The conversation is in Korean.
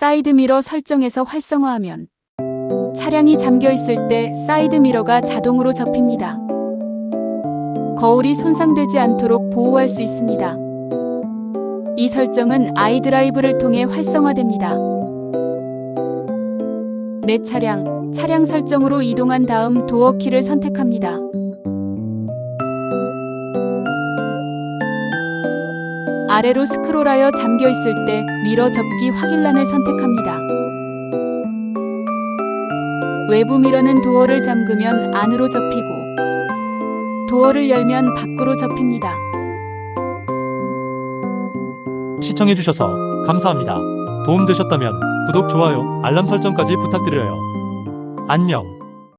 사이드 미러 설정에서 활성화하면 차량이 잠겨 있을 때 사이드 미러가 자동으로 접힙니다. 거울이 손상되지 않도록 보호할 수 있습니다. 이 설정은 아이드라이브를 통해 활성화됩니다. 내 차량, 차량 설정으로 이동한 다음 도어 키를 선택합니다. 아래로 스크롤하여 잠겨 있을 때 미러 접기 확인란을 선택합니다. 외부 미러는 도어를 잠그면 안으로 접히고 도어를 열면 밖으로 접힙니다. 시청해주셔서 감사합니다. 도움되셨다면 구독, 좋아요, 알람 설정까지 부탁드려요. 안녕.